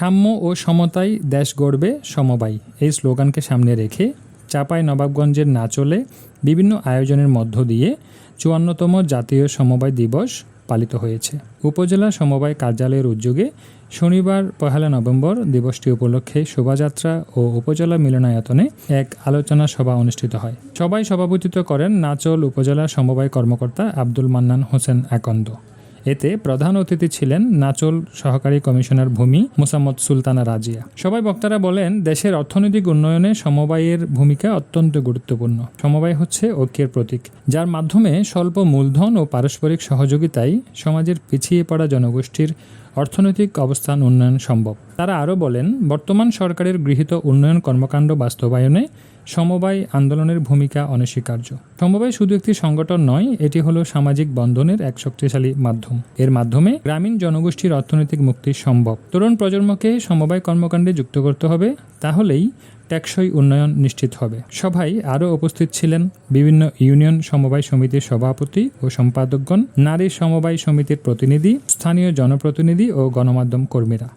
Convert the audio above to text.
সাম্য ও সমতায় দেশ গড়বে সমবায়। এই স্লোগানকে সামনে রেখে চাপাই নবাবগঞ্জের নাচলে বিভিন্ন আয়োজনের মধ্য দিয়ে চুয়ান্নতম জাতীয় সমবায় দিবস পালিত হয়েছে। উপজেলা সমবায় কার্যালয়ের উদ্যোগে শনিবার, পহেলা নভেম্বর দিবসটি উপলক্ষে শোভাযাত্রা ও উপজেলা মিলনায়তনে এক আলোচনা সভা অনুষ্ঠিত হয়। সবাই সভাপতিত্ব করেন নাচল উপজেলা সমবায় কর্মকর্তা আব্দুল মান্নান হোসেন আকন্দ। এতে প্রধান অতিথি ছিলেন নাচল সহকারী কমিশনার ভূমি মোসাম্মদ সুলতানা রাজিয়া। সবাই বক্তারা বলেন, দেশের অর্থনৈতিক উন্নয়নে সমবায়ের ভূমিকা অত্যন্ত গুরুত্বপূর্ণ। সমবায় হচ্ছে ঐক্যের প্রতীক, যার মাধ্যমে স্বল্প মূলধন ও পারস্পরিক সহযোগিতায় সমাজের পিছিয়ে পড়া জনগোষ্ঠীর অর্থনৈতিক অবস্থান উন্নয়ন সম্ভব। তারা আরও বলেন, বর্তমান সরকারের গৃহীত উন্নয়ন কর্মকাণ্ড বাস্তবায়নে সমবায় আন্দোলনের ভূমিকা অনস্বীকার্য। সমবায় শুধু একটি সংগঠন নয়, এটি হলো সামাজিক বন্ধনের এক শক্তিশালী মাধ্যম। এর মাধ্যমে গ্রামীণ জনগোষ্ঠীর অর্থনৈতিক মুক্তি সম্ভব। তরুণ প্রজন্মকে সমবায় কর্মকাণ্ডে যুক্ত করতে হবে, তাহলেই টেকসই উন্নয়ন নিশ্চিত হবে। সভায় আরও উপস্থিত ছিলেন বিভিন্ন ইউনিয়ন সমবায় সমিতির সভাপতি ও সম্পাদকগণ, নারী সমবায় সমিতির প্রতিনিধি, স্থানীয় জনপ্রতিনিধি ও গণমাধ্যম কর্মীরা।